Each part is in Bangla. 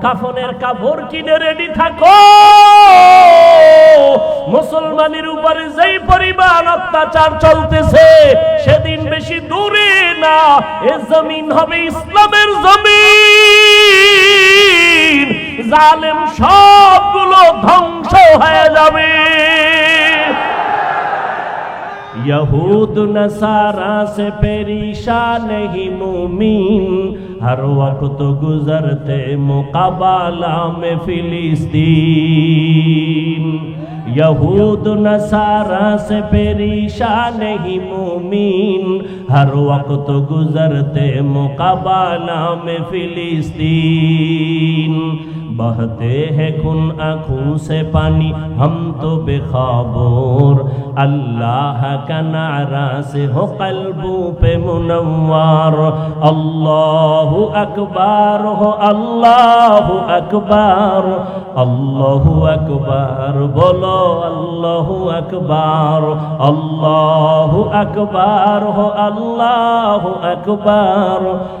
কাফনের কাপড় কিনে রেডি থাকো। মুসলমানের উপরে যেই পরিমাণ অত্যাচার চলতেছে, সেদিন বেশি দূরে না, এ জমিন হবে ইসলামের জমিন। জালেম সবগুলো ধ্বংস হয়ে যাবে। यहूद नसारा से परेशान नहीं मुमीन। हर वक्त गुजरते मुकाबला में फिलिस्तीन। यहूद नसारा से परेशान नहीं मुमीन। हर वक्त गुजरते मुकाबला में फिलिस्तीन। बहते हैं खून आंखों से पानी हम तो बेखबर अल्लाह का नारा से हो कल्बों पे मुनव्वर अल्लाह अकबर हो अल्लाह अकबर अल्लाह अकबर बोलो अल्लाह अकबर अल्लाह अकबर हो अल्लाह अकबर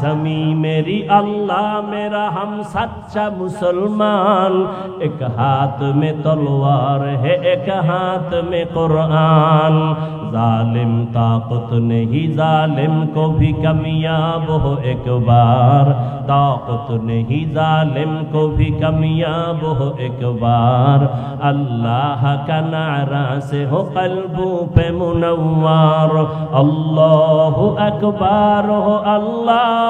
زمیں میری اللہ میرا ہم سچا مسلمان ایک ہاتھ میں تلوار ہے ایک ہاتھ میں قرآن ظالم طاقت نہیں ظالم کو بھی کمیاب ہو ایک بار طاقت نہیں ظالم کو بھی کمیاب ہو ایک بار اللہ کا نعرہ سے ہو قلبوں پہ منوار اللہ اکبار ہو اللہ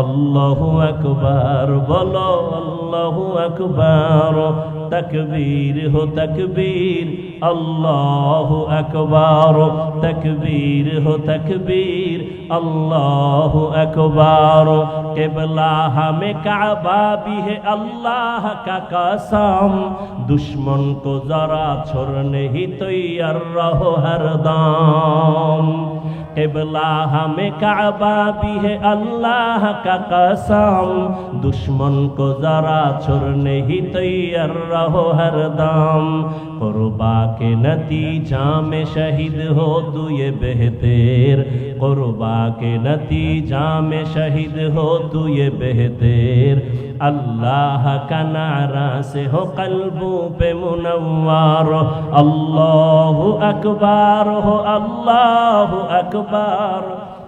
अल्लाह अकबर बोलो अल्लाह अकबर तकबीर हो तकबीर अल्लाह अकबर तकबीर हो तकबीर अल्लाह अकबर केबला हमें काबा भी है अल्लाह का कसम दुश्मन को जरा छोड़ने ही तैयार रहो हरदम केबला हमें काबा भी है अल्लाह का कसम दुश्मन को जरा छोड़ने ही तैयार रहो हरदम कुर्बा के नतीजा में शहीद हो तू ये बेहतर कुर्बा के नतीजा में शहीद हो तू ये बेहतर अल्लाह का नारा से हो कल्बों पे मुनव्वर अल्लाह अकबर हो अल्लाह अकबर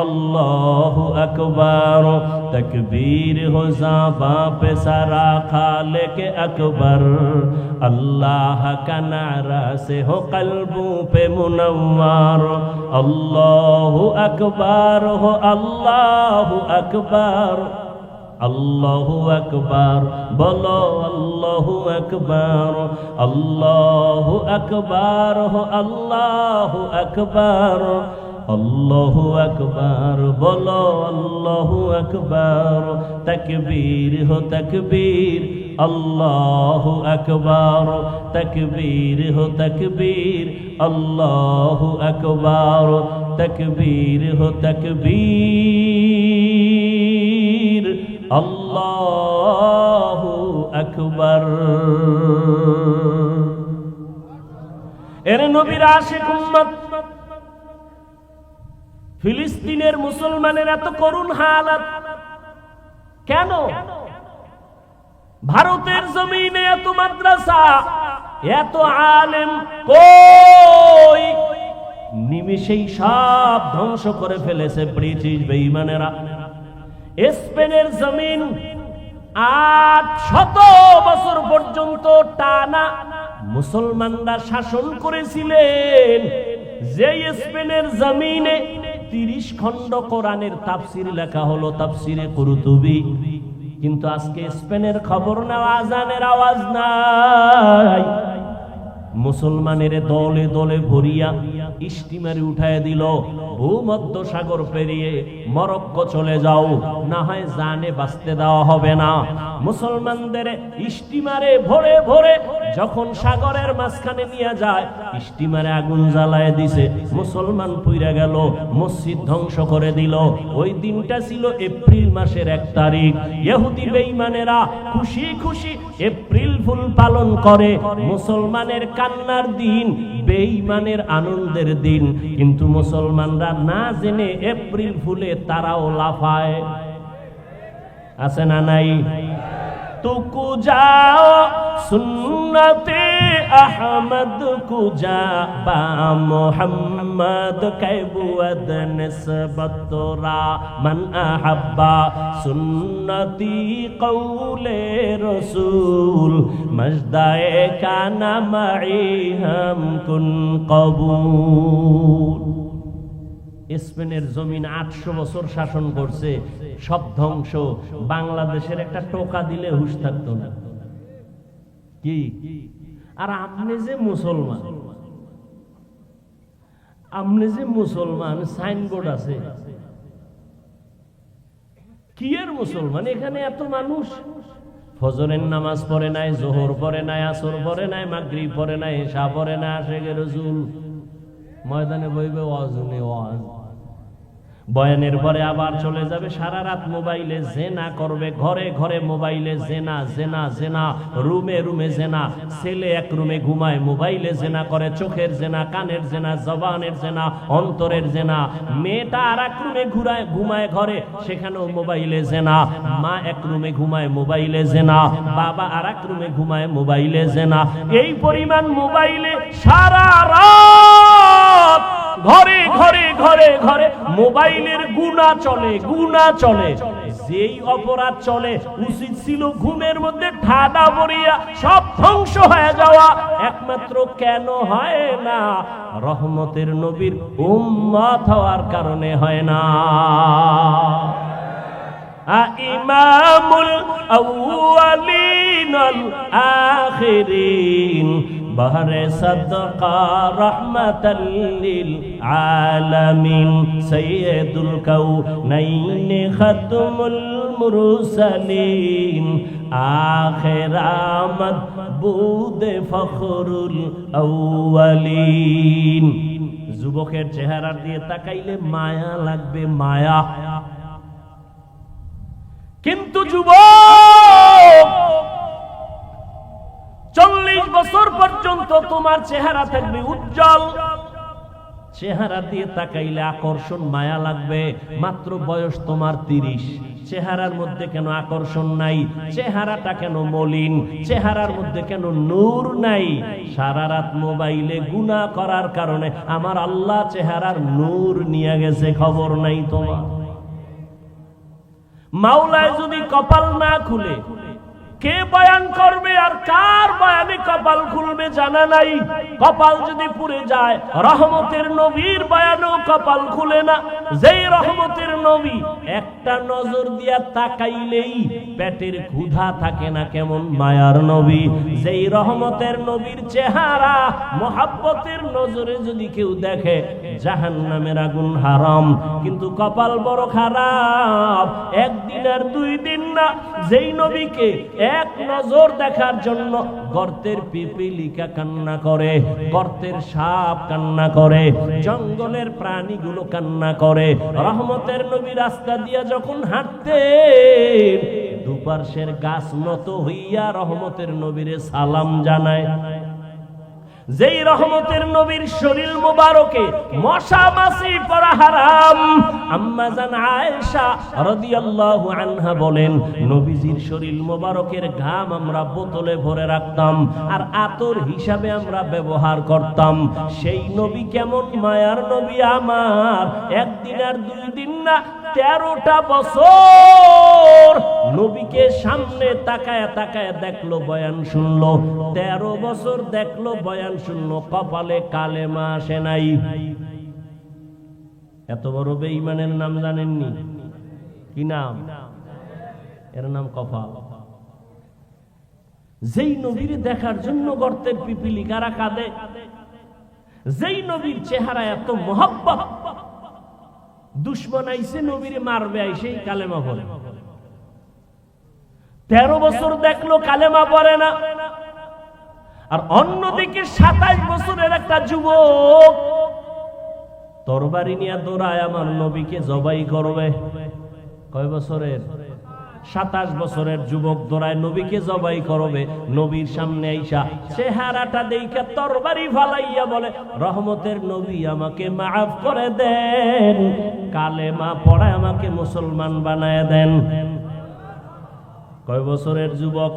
अल्लाह अकबर तकबीर हो जाबा पे सारा खाले के अकबर अल्लाह का नारा से हो कल्बों पे मुनव्वर अल्लाह अकबर हो अल्लाह अकबर अल्लाह अकबर बोलो अल्लाह अकबर अल्लाह अकबर हो अल्लाह अकबर আল্লাহ আকবার, বলো আল্লাহ আকবার, তকবীর হো তকবীর, আল্লাহ আকবার, তকবীর হো তকবীর, আল্লাহ আকবার, তকবীর হো তকবীর, আল্লাহ আকবার। এর নবীর আশিক উম্মত ফিলিস্তিনের মুসলমানের এত করুণ হালাত। কেন? ভারতের জমিনে এত মাদ্রাসা, এত আলেম কই? নিমিষেই সব ধ্বংস করে ফেলেছে ব্রিটিশ বেঈমানেরা। স্পেনের জমিন আট শত বছর পর্যন্ত টানা মুসলমানরা শাসন করেছিলেন। যে স্পেনের জমিনে তিরিশ খণ্ড কোরআনের তাপসির লেখা হলো তাপসিরে কুরুতুবি। কিন্তু আজকে স্পেনের খবর নেওয়া আজানের আওয়াজ নাই। মুসলমানের দলে দলে ভরিয়া স্টিমারে উঠায় দিল, ভূমধ্য সাগর পেরিয়ে মরক্কো চলে যাও, না হয় জানে বাঁচতে দেওয়া হবে না। মুসলমানদের স্টিমারে ভরে ভরে যখন সাগরের মাঝখানে নিয়ে যায় স্টিমারে আগুন জ্বালায় দিছে। মুসলমান পুইরা গেল, মসজিদ ধ্বংস করে দিল। ওই দিনটা ছিল এপ্রিল মাসের এক তারিখ। ইহুদি বেঈমানেরা খুশি খুশি এপ্রিল ফুল পালন করে। মুসলমানের কান্নার দিন, বেঈমানের আনন্দের দিন। কিন্তু মুসলমানরা না জেনে এপ্রিল ফুলে তারাও লাফায়। আছে না নাই? তুকু যাও, সুন্নতে আহমদ কুজা পা মোহাম্মদ কৈবুয়দ নিসবতরা মন আহব্বা। সুন্নতি কৌলে রসুল, মজদায় কানা হাম কুন কবুল। স্পেনের জমিন আটশো বছর শাসন করছে। সব ধ্বংস। বাংলাদেশের একটা টোকা দিলে হুশ থাকতো না। কি? আর আপনি যে মুসলমান, আপনি যে মুসলমান, সাইনবোর্ড আছে। কি এর মুসলমান? এখানে এত মানুষ। ফজরের নামাজ পড়ে নাই, জোহর পড়ে নাই, আসর পড়ে নাই মাগরি পড়ে নাই এসা পড়ে নাই আশেখের রসুল ময়দানে বইবে ওয়াজ। বয়ানের পরে আবার চলে যাবে, সারা রাত মোবাইলে জেনা করবে, ঘরে ঘরে মোবাইলে জেনা জেনা জেনা, রুমে রুমে জেনা, ছেলে এক রুমে ঘুমায়, মোবাইলে জেনা করে, চোখের জেনা, কানের জেনা, জবানের জেনা, অন্তরের জেনা, মেয়েটা আর এক রুমে ঘুরায়, ঘুমায় ঘরে, সেখানেও মোবাইলে জেনা, মা এক রুমে ঘুমায়, মোবাইলে জেনা, বাবা আর এক রুমে ঘুমায়, মোবাইলে জেনা। এই পরিমাণ মোবাইলে সারা রাত ঘরে ঘরে ঘরে ঘরে। মোবাইলের গুণা চলে গুণা চলে। যেই অপরাধ চলে, উচিত ছিল ঘুমের মধ্যে ঠাডা পড়িয়া সব ধ্বংস হয়ে যাওয়া। একমাত্র কেন হয় না? রহমতের নবীর উম্মত হওয়ার কারণে হয় না। ইমামুল আউয়ালিন আখিরিন। بهر صدقة رحمة للعالمين سيد الكونين ختم المرسلين آخر آمد بود فخر الأولين যুবকের চেহারা দিয়ে তাকাইলে মায়া লাগবে মায়া কিন্তু যুবক চল্লিশ বছর পর্যন্ত তোমার চেহারা থাকবে উজ্জ্বল। চেহারা দিয়ে তাকাইলে আকর্ষণ মায়া লাগবে। মাত্র বয়স তোমার তিরিশ। চেহারার মধ্যে কেন আকর্ষণ নাই? চেহারাটা কেন মলিন? চেহারার মধ্যে কেন নূর নাই? সারা রাত মোবাইলে গুণা করার কারণে আমার আল্লাহ চেহারার নূর নিয়ে গেছে, খবর নাই তোমার। মাওলায় যদি কপাল না খুলে কে বয়ান করবে আর কার বয়ানে কপাল খুলবে জানা নাই। কপাল যদি পুড়ে যায়, রহমতের নবীর বয়ানও কপাল খুলে না। যেই রহমতের নবী একটা নজর দিয়া তাকাইলেই পেটের ক্ষুধা থাকে না কেমন মায়ার নবী। যেই রহমতের নবীর চেহারা, মোহাব্বতের নজরে যদি কেউ দেখে জাহান নামের আগুন হারাম। কিন্তু কপাল বড় খারাপ, একদিন আর দুই দিন না। যেই নবীকে এক নজর দেখার জন্য গর্তের পিপিলিকা কান্না করে, গর্তের সাপ কান্না করে, জঙ্গলের প্রাণীগুলো কান্না করে, রহমতের নবী রাস্তা দিয়া যখন হাঁটতে দুপার্শ্বের গাছ নত হইয়া রহমতের নবীরে সালাম জানায়। যেই রহমতের নবীর শরীর মোবারকে মশা মাসি পড়া হারাম। আম্মা জান আয়েশা রাদিয়াল্লাহু আনহা বলেন, নবীজির শরীর মোবারকের ঘাম আমরা বোতলে ভরে রাখতাম আর আতর হিসাবে আমরা ব্যবহার করতাম। সেই নবী কেমন মায়ার নবী আমার। একদিন আর দুই দিন না তেরোটা বছর নবীকে সামনে তাকায় তাকায় দেখল, বয়ান শুনলো। তেরো বছর দেখল, বয়ান শুনলো, কপালে কালেমা আসে নাই। এত বড় বেঈমানের নাম জানেননি? কি নাম? এর নাম কপাল। যেই নবীর দেখার জন্য গর্তের পিপিলিকারা কাঁদে? যেই নবীর চেহারা এত মহব্বত। দুশ্মন আইসে নবীর মারবে, আইসেই কালেমা পড়ে। তেরো বছর দেখল কালেমা পড়ে না। আর অন্যদিকে সাতাশ বছরের একটা যুবক তরবারি নিয়ে দৌড়ায়, আমার নবীকে জবাই করবে। কয় বছরের? সাতাশ বছরের যুবক দোড়ায় নবীকে জবাই করবে, নবীর সামনে আইসা চেহারাটা দেখে তরবারি ফালাইয়া বলে, রহমতের নবী আমাকে মাফ করে দেন কালে মা পড়ায় আমাকে মুসলমান বানায় দেন। কয় বছরের যুবক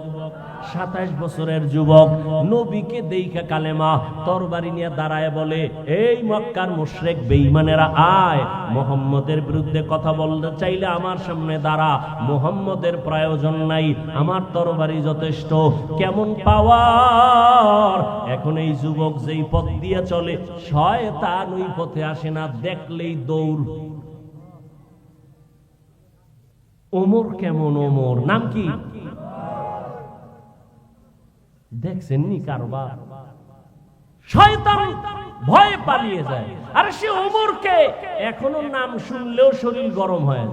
সাতাইশ বছরের যুবক নবীকে দেইখা কালেমা তরবারি নিয়ে দাঁড়ায় বলে, এই মক্কার মুশরেক বেঈমানেরা আয়, মোহাম্মদের বিরুদ্ধে কথা বলতে চাইলে আমার সামনে দাঁড়া, মোহাম্মদের প্রয়োজন নাই, আমার তরবারি যথেষ্ট, কেমন পাওয়ার? এখন এই যুবক যেই পথ দিয়ে চলে সয় শয়তান ওই পথে আসে না, দেখলেই দৌড়। ওমর কেমন ওমর? নাম কি? দেখছেন নি কারবার? শয়তান ভয়ে পালিয়ে যায়। আর সে ওমরকে এখনও নাম শুনলেও শরীর গরম হয়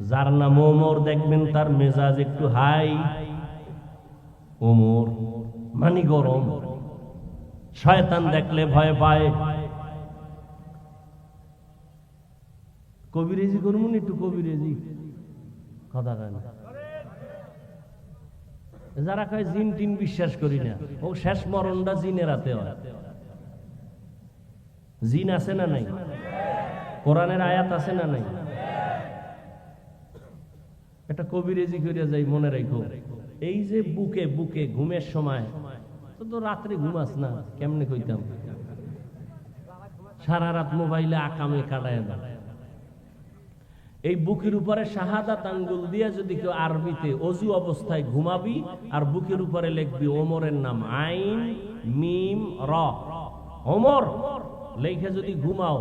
যার নাম ওমর দেখবেন তার মেজাজ একটু হাই। ওমর মানি গরম। শয়তান দেখলে ভয় পায়। কবিরেজি করব একটু কবিরেজি। কথা না যারা কয় জিন টিন বিশ্বাস করি না, ও শেষ মরণটা জিনের হাতে হয়। জিন আছে না নাই? কোরআনের আয়াত আছে না নাই? একটা কবিরেজি করিয়া যাই, মনে রাখো এই যে বুকে বুকে ঘুমের সময়, তো তো রাত্রে ঘুমাস না, কেমনে কইতাম? সারা রাত মোবাইলে আকামে কাটায় না। এই বুকের উপরে শাহাদাত আঙ্গুল দিয়ে যদি কেউ আরবিতে অজু অবস্থায় ঘুমাবি, আর বুকের উপরে লিখবি ওমরের নাম আইন, মিম, র। ওমর, লেখে যদি ঘুমাও,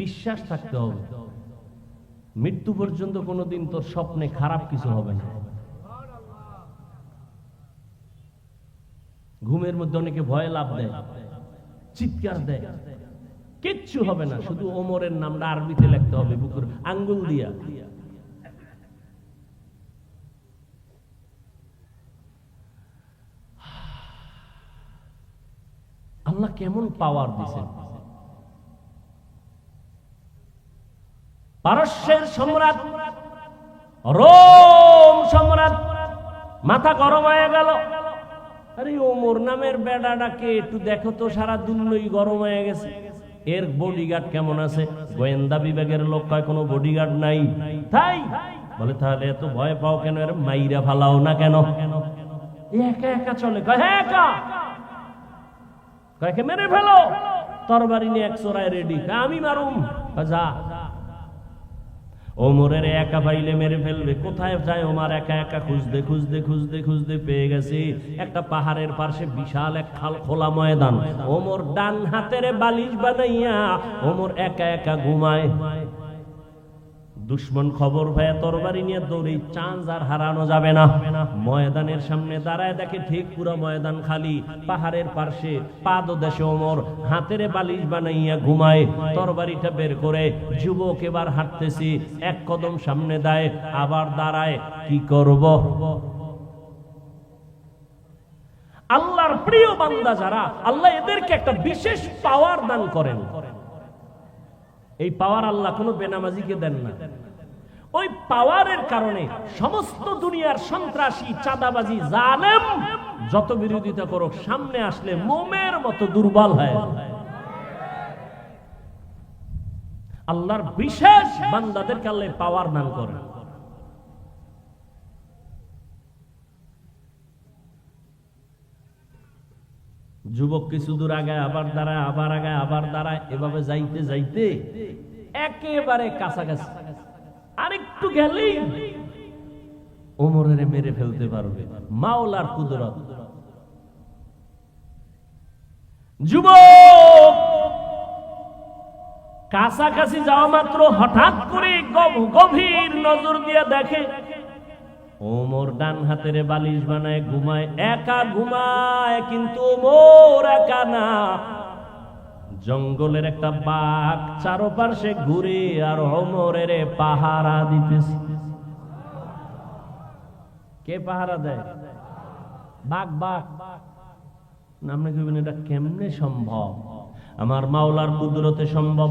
বিশ্বাস থাকতে হবে। মৃত্যু পর্যন্ত কোনোদিন তোর স্বপ্নে খারাপ কিছু হবে না। ঘুমের মধ্যে অনেকে ভয় লাভ দেয়, চিৎকার দেয়। কিচ্ছু হবে না, শুধু ওমরের নামটা আরবিতে লিখতে হবে বুকুর আঙ্গুল দিয়া। আল্লাহ কেমন পাওয়ার দিছেন পারস্যের সম্রাট, রোম সম্রাট, মাথা গরম হয়ে গেল। আরে ওমর নামের বেড়াটাকে একটু দেখো তো, সারা দুল্লই গরম হয়ে গেছে। এর বডিগার্ড কেমন আছে? গোয়েন্দা বিভাগের লোক কয়, কোনো বডিগার্ড নাই। তাই বলে, তাহলে এত ভয় পাও কেন? এর মাইরা ফালাও না কেন? একা একা চলে। কয় হ্যাঁ একা। কয়েকে মেরে ফেলো। তরবারি নিয়ে এক চোরায় রেডি আমি মারুম। যা। ওমরের একা পাইলে মেরে ফেলবে। কোথায় যায় ওমার একা একা? খুঁজতে খুঁজতে খুঁজতে খুঁজতে পেয়ে গেছে। একটা পাহাড়ের পাশে বিশাল এক খাল খোলা ময়দান। ওমর ডান হাতের বালিশ বানাইয়া ওমর একা একা ঘুমায়। দুশ্মন খবর ভয়ে তরবারি নিয়ে দৌড়ে চাঁদ আর হারানো যাবে না। ময়দানের সামনে দাঁড়ায় দেখে ঠিক পুরো ময়দান খালি। পাহাড়ের পার্শ্বে পাদ দেশে ওমর হাতের বালিশ বানাইয়া ঘুমায়। তরবারিটা বের করে যুবক এবার হাঁটতেছি, এক কদম সামনে দেয় আবার দাঁড়ায়। কি করব? আল্লাহর প্রিয় বান্দা যারা, আল্লাহ এদেরকে একটা বিশেষ পাওয়ার দান করেন। এই পাওয়ার আল্লাহ কোনো বেনামাজিকে দেন না। ওই পাওয়ারের কারণে সমস্ত দুনিয়ার সন্ত্রাসী, চাঁদাবাজি, জালেম যত বিরোধিতা করুক, সামনে আসলে মোমের মতো দুর্বল হয়। আল্লাহর বিশেষ বান্দাদেরকে আল্লাহ পাওয়ার নাম করেন। যুবক কিছু দূর আগায়, আবার দাঁড়ায়, আবার আগায়, আবার দাঁড়ায়, এভাবে যাইতে যাইতে একেবারে কাছাকাছি। আরেকটু গেলেই ওমরের মেরে ফেলতে পারবে, মাওলার কুদরত। যুবক! কাছাকাছি যাওয়া মাত্র হঠাৎ করে গভীর নজর দিয়ে দেখে ওমর ডান হাতের বালিশ বানায়, ঘুমায়, একা ঘুমায়, কিন্তু ওমর একা না। জঙ্গলের একটা বাঘ চারপাশে ঘুরে আর ওমরের পাহারা দিতেছে। কে পাহারা দেয়? বাঘ বাঘ। আপনি কইবেন এটা কেমনে সম্ভব? আমার মাওলার কুদরতে সম্ভব।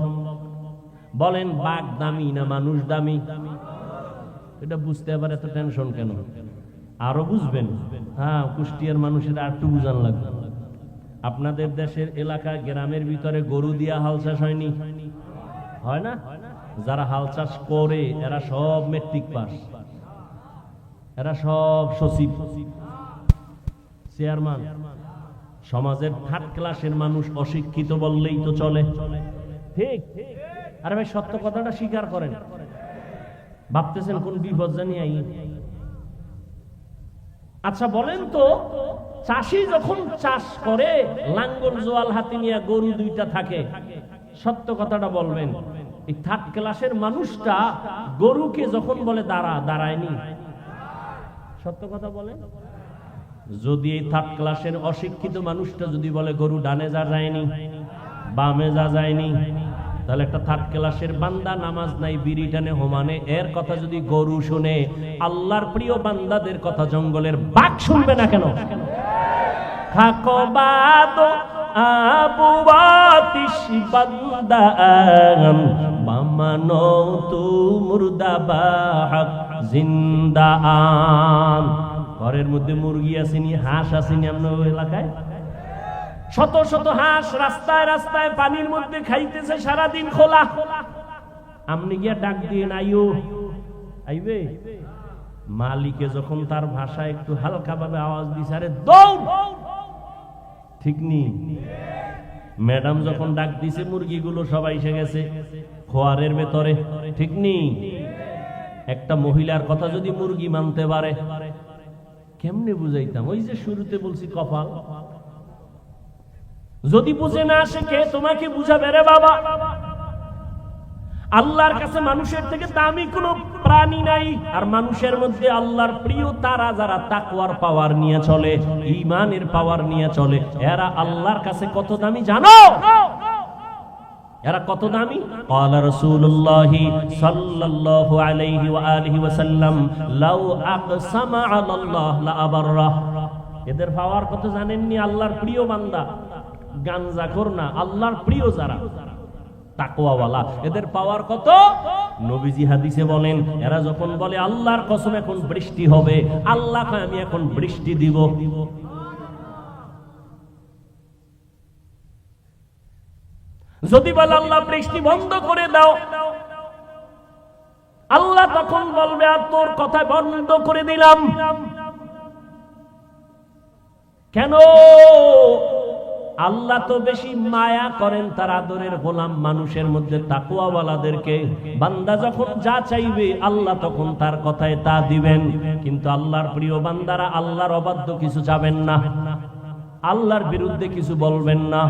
বলেন, বাঘ দামি না মানুষ দামি? এটা বুঝতে আবার এত টেনশন কেন? আরও বুঝবেন? হ্যাঁ কুষ্টিয়ার মানুষের আর একটু বুঝান লাগবে। আপনাদের দেশের এলাকা, গ্রামের ভিতরে গরু দিয়া হাল চাষ হয়নি? হয় না? যারা হাল চাষ করে, এরা সব মেট্রিক পাস। এরা সব সচিব। চেয়ারম্যান সমাজের থার্ড ক্লাসের মানুষ অশিক্ষিত বললেই তো চলে। ঠিক। আরে ভাই, সত্য কথাটা স্বীকার করেন। ভাবতেছেন কোন বিপদ জানি আই। আচ্ছা বলেন তো, চাষি যখন চাষ করে, লাঙ্গল, জোয়াল হাতে নিয়ে গরু দুইটা থাকে, সত্য কথাটা বলবেন, এই থার্ড ক্লাসের মানুষটা গরুকে যখন বলে, দাঁড়া, দাঁড়ায়নি। সত্য কথা বলেন? যদি এই থার্ড ক্লাসের অশিক্ষিত মানুষটা যদি বলে, গরু ডানে যা যায়নি, বামে যা যায়নি তাহলে একটা থার্ড ক্লাসের বান্দা নামাজ নাই, বিড়ি টানে হোমানে। এর কথা যদি গরু শুনে, আল্লাহর প্রিয় বান্দাদের কথা জঙ্গলের বাঘ শুনবে না কেন? জিন্দা ঘরের মধ্যে মুরগি আসেনি, হাঁস আসেনি আপনার এলাকায়? শত শত হাঁস রাস্তায় রাস্তায় পানির মধ্যে খাইতেছে, সারাদিন খোলা। আপনি গিয়া ডাক দিয়ে আইও আইবে? মালিকে যখন তার ভাষায় একটু হালকা ভাবে আওয়াজ দিছে, আরে ঠিক নি? ম্যাডাম যখন ডাক দিছে, মুরগিগুলো সবাই এসে গেছে, খোয়ারের ভেতরে। ঠিক নি? একটা মহিলার কথা যদি মুরগি মানতে পারে। কেমনে বুঝাইতাম? ওই যে শুরুতে বলছি, কপাল। যদি বুঝে না আসে কে? তোমাকে বুঝাবে, রে বাবা। আল্লাহর কাছে মানুষের থেকে দামি কোনো প্রাণী নাই, আর মানুষের মধ্যে আল্লাহর প্রিয় তারা যারা তাকুয়ার পাওয়ার নিয়ে চলে ইমানের পাওয়ার নিয়ে চলে, এরা আল্লাহর কাছে কত দামি জানো? এরা কত দামি? ক্বালা রাসূলুল্লাহ সাল্লাল্লাহু আলাইহি ওয়া আলিহি ওয়াসাল্লাম, লাউ আকসামা আলাল্লাহ লা আবাররা এদের পাওয়ার কত জানেননি আল্লাহর প্রিয় বান্দা। গাঞ্জাখোর না আল্লাহর প্রিয় যারা তাকওয়াওয়ালা এদের পাওয়ার কত? নবীজি হাদিসে বলেন এরা যখন বলে আল্লাহর কসম এখন বৃষ্টি হবে আল্লাহ কয়, আমি এখন বৃষ্টি দিব। যদি বলে আল্লাহ বৃষ্টি বন্ধ করে দাও। আল্লাহ তখন বলবে আর তোর কথা বন্ধ করে দিলাম। কেন? আল্লাহ তো বেশি মায়া করেন তার আদরের গোলাম মানুষের মধ্যে তাকুয়াওয়ালাদেরকে। বান্দা যখন যা চাইবে, আল্লাহ তখন তার কথায় তা দিবেন। কিন্তু আল্লাহর প্রিয় বান্দারা আল্লাহর অবাধ্য কিছু যাবেন না। আল্লাহর বিরুদ্ধে কিছু বলবেন না।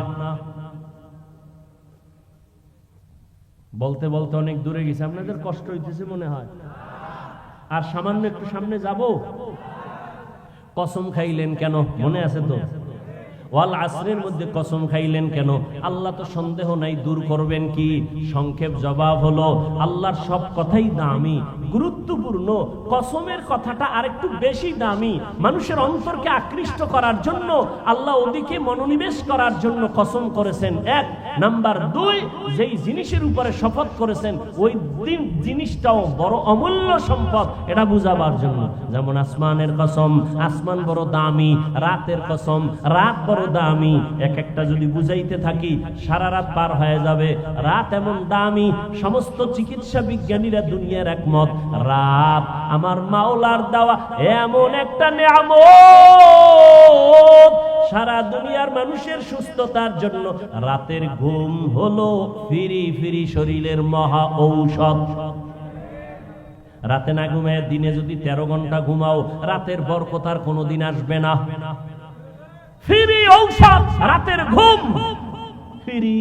বলতে বলতে অনেক দূরে গেছে। আপনাদের কষ্ট হইতেছে মনে হয়। আর সামান্য একটু সামনে যাব? কসম খাইলেন কেন? মনে আছে তো? ওয়াল আসরের মধ্যে কসম খাইলেন কেন? আল্লাহ তো সন্দেহ নাই, দূর করবেন কি? সংক্ষেপ জবাব হলো, আল্লাহর সব কথাই দামি, গুরুত্বপূর্ণ, কসমের কথাটা আরেকটু বেশি দামি। মানুষের অন্তরকে আকৃষ্ট করার জন্য, আল্লাহ ওদিকে মনোনিবেশ করার জন্য কসম করেছেন। এক। নাম্বার দুই, যেই জিনিসের উপরে শপথ করেছেন, ওই দিন জিনিসটাও বড় অমূল্য সম্পদ, এটা বুঝাবার জন্য। যেমন আসমানের কসম, আসমান বড় দামি, রাতের কসম, রাত বড় দামি। এক একটা যদি বুঝাইতে থাকি, সারা রাত পার হয়ে যাবে। রাত এমন দামি, সমস্ত চিকিৎসা বিজ্ঞানীরা দুনিয়ার একমত। রাত আমার মাওলার দেওয়া এমন একটা নিয়ামত। সারা দুনিয়ার মানুষের সুস্থতার জন্য রাতের ঘুম হলো ফিরি ফিরি শরীরের মহা ঔষধ। রাতে না ঘুমায়, দিনে যদি তেরো ঘণ্টা ঘুমাও, রাতের বরকত আর কোনোদিন আসবে না। ফিরি ঔষধ, রাতের ঘুম। ফিরি।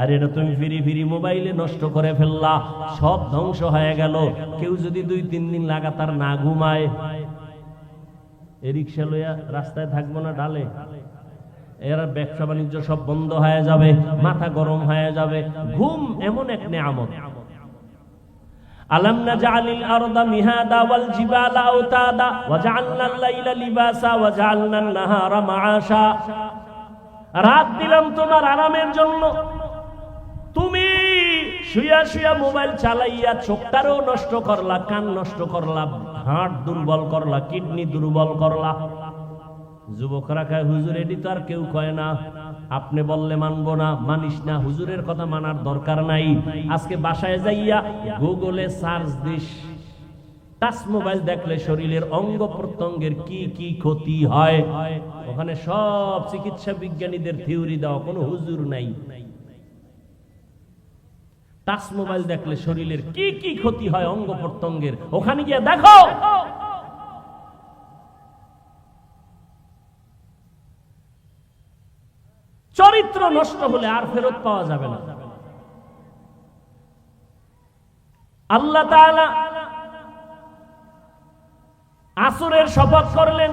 আর এটা তুমি ফিরি ফিরি মোবাইলে নষ্ট করে ফেললা, সব ধ্বংস হয়ে গেল। কেউ যদি দুই, তিন দিন লাগাতার না ঘুমায়। এ রিক্সা লইয়া রাস্তায় থাকব না ডালে? এরা ব্যবসা বাণিজ্য সব বন্ধ হয়ে যাবে, মাথা গরম হয়ে যাবে। ঘুম এমন এক নেয়ামত। আলম নাজআলিল আরদা মিহাদা ওয়াল জিবালা আওতাদা ওয়া লাইলা লিবাসা ওয়া নাহারা মাআশা। রাত দিলাম তোমার আরামের জন্য। তুমি শুয়া শুয়া মোবাইল চালাইয়া চোখটারও নষ্ট করলা, কান নষ্ট করলা হাট দুর্বল করলা, কিডনি দুর্বল করলা। যুবকরা খায় হুজুর, এটি তো আর কেউ কয় না। আপনি বললে মানবো না, মানিস না, হুজুরের কথা মানার দরকার নাই। আজকে বাসায় যাইয়া গুগলে সার্চ দিস। টাচ মোবাইল দেখলে শরীরের অঙ্গ প্রত্যঙ্গের কি কি ক্ষতি হয়? ওখানে সব চিকিৎসা বিজ্ঞানীদের থিওরি দেওয়া, কোনো হুজুর নাই। টাচ মোবাইল দেখলে শরীরের কি কি ক্ষতি হয় অঙ্গ প্রত্যঙ্গের? ওখানে গিয়ে দেখো! চরিত্র নষ্ট হলে আর ফেরত পাওয়া যাবে না। আল্লাহ আসরের শপথ করলেন,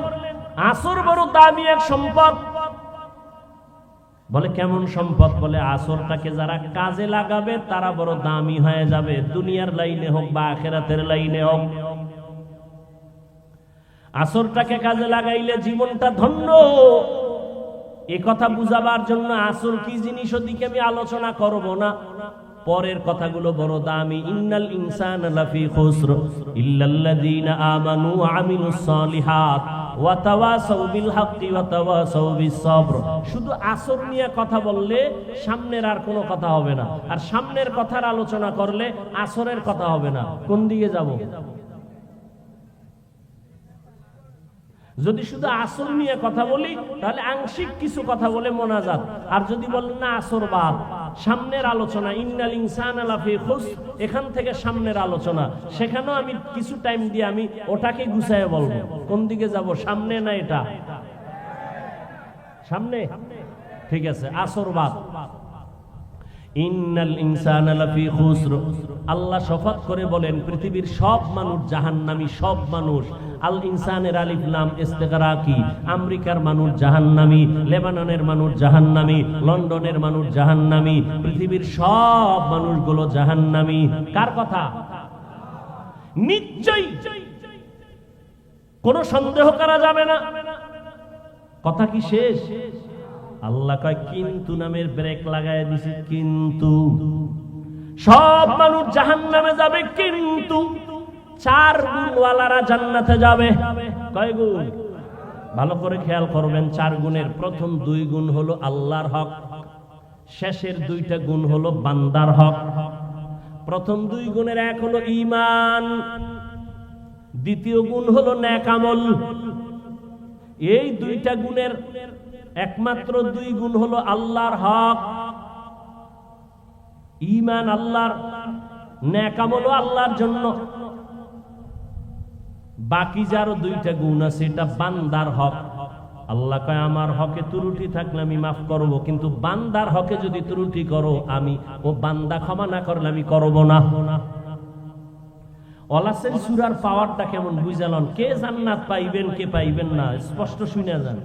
আসর বড় দামি এক সম্পদ। বলে, কেমন সম্পদ? বলে, আসরটাকে যারা কাজে লাগাবে, তারা বড় দামি হয়ে যাবে। দুনিয়ার লাইনে হোক বা আখেরাতের লাইনে হোক। আসরটাকে কাজে লাগাইলে জীবনটা ধন্য। এ কথা বুঝাবার জন্য আসল কি জিনিস ওদিকে আমি আলোচনা করব না? পরের কথাগুলো বড় দামি, ইন্নাল ইনসান লাফি খুসর ইল্লাল্লাযীনা আমানু ওয়া আমিলুস সালিহাত ওয়া তাওয়াসাউ বিল হাক্কি ওয়া তাওয়াসাউ বিস সবর। শুধু আসর নিয়ে কথা বললে সামনের আর কোনো কথা হবে না। আর সামনের কথার আলোচনা করলে আসরের কথা হবে না। কোন দিকে যাব? যদি শুধু আসর নিয়ে কথা বলি, তাহলে আংশিক কিছু কথা বলে মোনাজাত। আর যদি বলেন, না আসর বাদ। সামনের আলোচনা ইন্নাল ইনসান আলাফি খুস। এখান থেকে সামনের আলোচনা। সেখানেও আমি কিছু টাইম দিয়ে আমি ওটাকে গুছায় বলব। কোন দিকে যাব? সামনে না এটা? সামনে? ঠিক আছে আসর বাদ। আল্লাহ শপথ করে বলেন, পৃথিবীর সব মানুষ জাহান্নামী, সব মানুষ। আল ইনসানের আলিফ লাম আমেরিকার মানুষ জাহান্নামী, লেবাননের মানুষ জাহান্নামী, লন্ডনের মানুষ জাহান্নামী। পৃথিবীর সব মানুষগুলো জাহান্নামী। কার কথা? নিশ্চয়ই। কোনো সন্দেহ করা যাবে না। কথা কি শেষ? আল্লাহ কয়, কিন্তু নামের ব্রেক লাগায় দিছে, কিন্তু। সব মানুষ জাহান নামে যাবে, কিন্তু। চার গুণওয়ালারা জান্নাতে যাবে। কয় গুণ? ভালো করে খেয়াল করবেন, চার গুণের প্রথম দুই গুণ হলো আল্লাহর হক, শেষের দুইটা গুণ হলো বান্দার হক। প্রথম দুই গুণের এক হলো ইমান দ্বিতীয় গুণ হলো ন্যাকামল এই দুইটা গুণের একমাত্র দুই গুণ হলো আল্লাহর হক। ইমান আল্লাহর, ন্যাকামল আল্লাহর জন্য। বাকি যারও দুইটা গুণ আছে, এটা বান্দার হক। আল্লাহ কয়, আমার হকে ত্রুটি থাকলে আমি মাফ করব, কিন্তু বান্দার হকে যদি ত্রুটি করো আমি, ও বান্দা ক্ষমা না করলে আমি করব না। অলাসের সুরার পাওয়ারটা কেমন বুঝালন কে জান্নাত পাইবেন, কে পাইবেন না? স্পষ্ট শুনে যান।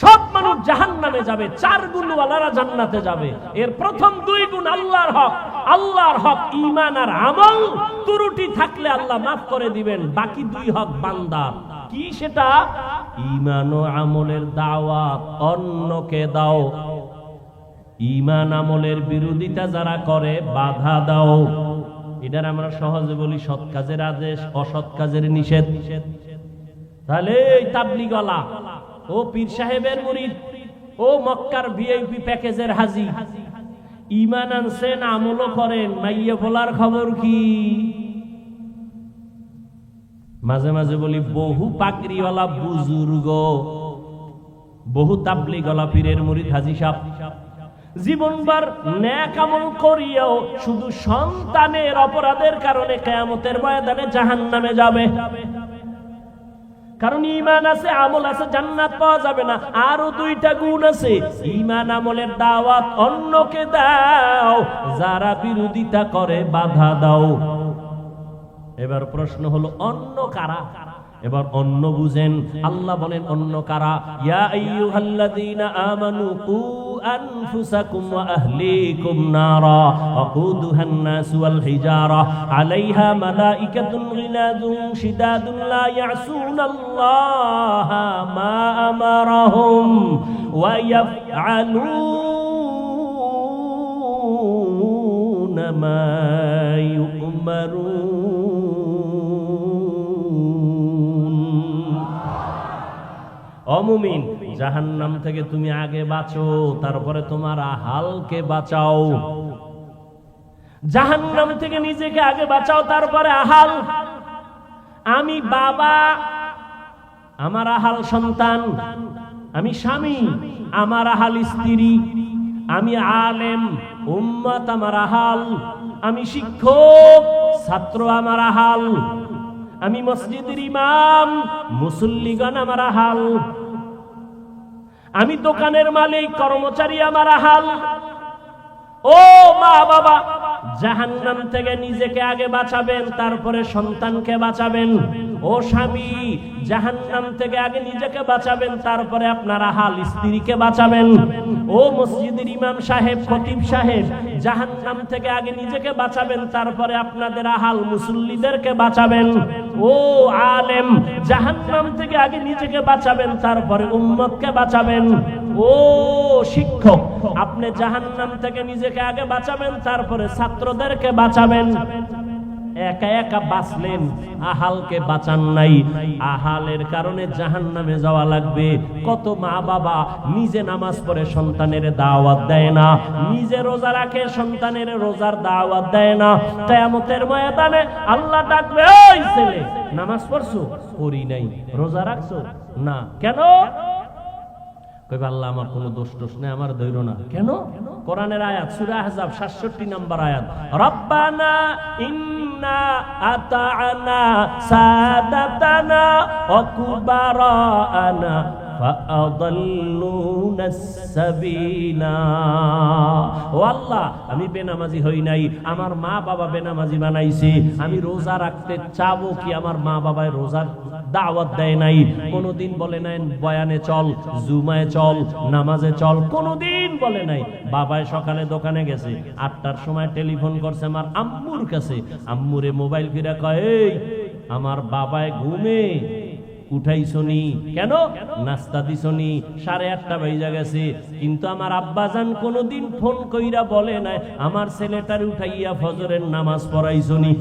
সব মানুষ জাহান নামে যাবে, চার গুণওয়ালারা জান্নাতে যাবে। এর প্রথম দুই গুণ আল্লাহর হক। আল্লাহর হক ইমান আর আমল। ত্রুটি থাকলে আল্লাহ মাফ করে দিবেন, বাকি দুই হক বান্দার কি সেটা? ইমান ও আমলের দাওয়াত, অন্যকে দাও। ইমান আমলের বিরোধিতা যারা করে, বাধা দাও। এটার আমরা সহজে বলি সৎ কাজের আদেশ, অসৎ কাজের নিষেধ। তাহলে তাবলিগলা ও পীর সাহেবের মুরিদ, ও মক্কার ভিআইপি প্যাকেজের হাজি ইমান আনছেন, আমলও করেন, মাইয়ে বলার খবর কি? মাঝে মাঝে বলি, বহু পাগড়িওয়ালা বুজুর্গ, বহু তাবলিগলা পীরের মুরিদ হাজি সাহ জীবনবার ন্যাক আমল করিয়াও শুধু সন্তানের অপরাধের কারণে কেয়ামতের ময়দানে জাহান নামে যাবে। কারণ ইমান আছে, আমল আছে, জান্নাত পাওয়া যাবে না। আরও দুইটা গুণ আছে। ইমান আমলের দাওয়াত অন্যকে দাও, যারা বিরোধিতা করে বাধা দাও। এবার প্রশ্ন হলো, অন্য কারা? এবার অন্য বুঝেন। আল্লাহ বলেন, অন্য কারা? ইয়া আইয়ুহাল্লাযীনা আমানু কু আনফুসাকুম ওয়া আহলিকুম নারা ওয়াকুদুহান নাস ওয়াল হিজারা আলাইহা মালাইকাতুন গিলাদুন শিদাদুন লা ইয়াসুনাল্লাহা মা আমারাহুম ওয়া ইয়াফআলুনা মা ইউমারুন অমুমিন জাহান্নাম থেকে তুমি আগে বাঁচো, তারপরে তোমার আহালকে বাঁচাও। জাহান্নাম থেকে নিজেকে আগে বাঁচাও, তারপরে আহাল। আমি বাবা, আমার আহাল সন্তান, আমি স্বামী, আমার আহাল স্ত্রী, আমি আলেম, উম্মত আমার আহাল, আমি শিক্ষক, ছাত্র আমার আহাল, আমি মসজিদের ইমাম, মুসল্লিগণ আমার আহাল আমি দোকানের মালিক কর্মচারী আমার আহাল। ও মা বাবা, জাহান্নাম থেকে নিজেকে আগে বাঁচাবেন, তারপরে সন্তানকে বাঁচাবেন। ও স্বামী, জাহান্নাম থেকে আগে নিজেকে বাঁচাবেন, তারপরে আপনার হাল স্ত্রীকে বাঁচাবেন। ও মসজিদের ইমাম সাহেব, খতিব সাহেব, জাহান্নাম থেকে আগে নিজেকে বাঁচাবেন, তারপরে আপনাদের আহাল মুসল্লিদেরকে বাঁচাবেন। ও আলেম, জাহান্নাম থেকে আগে নিজেকে বাঁচাবেন, তারপরে উম্মতকে বাঁচাবেন। ও শিক্ষক, আপনি জাহান্নাম থেকে নিজেকে আগে বাঁচাবেন, তারপরে ছাত্রদেরকে বাঁচাবেন। একা একা বাঁচলেন, আহালকে বাঁচান নাই। আহালের কারণে জাহান নামে যাওয়া লাগবে। কত মা বাবা নিজে নামাজ পড়ে সন্তানের দাওয়াত দেয় না, নিজে রোজা রাখে সন্তানের রোজার দাওয়াত দেয় না। কেয়ামতের ময়দানে আল্লাহ ডাকবে, ওই ছেলে, নামাজ পড়ছো? পড়ি নাই। রোজা রাখছো? না। কেন? কইবা আল্লাহ আমার কোনো দোষ টোষ নেই, আমার ধৈর্য না। কেন? কোরআনের আয়াত, সূরা আহজাব 67 নম্বর আয়াত। রব্বানা ইন্না আতা'না সাদাতানা ওয়া আনা আমি বেনামাজি হই নাই, আমার মা বাবা বেনামাজি বানাইছে, আমি রোজা রাখতে চাবো কি আমার মা বাবায় রোজার দাওয়াত দেয় নাই? কোনোদিন বলে নাই, বয়ানে চল, জুমায় চল, নামাজে চল, কোনোদিন বলে নাই। বাবায় সকালে দোকানে গেছে, আটটার সময় টেলিফোন করছে আমার আম্মুর কাছে। আম্মুরে মোবাইল ফিরা কয় আমার বাবায় ঘুমে। উঠাইছনি? কেন? নাস্তা দিছনি? সাড়ে আটটা বাইজা গেছে। কিন্তু আমার আব্বাজান কোনোদিন ফোন কইরা বলে নাই, আমার ছেলেটার উঠাইয়া ফজরের নামাজ পড়াইছনি।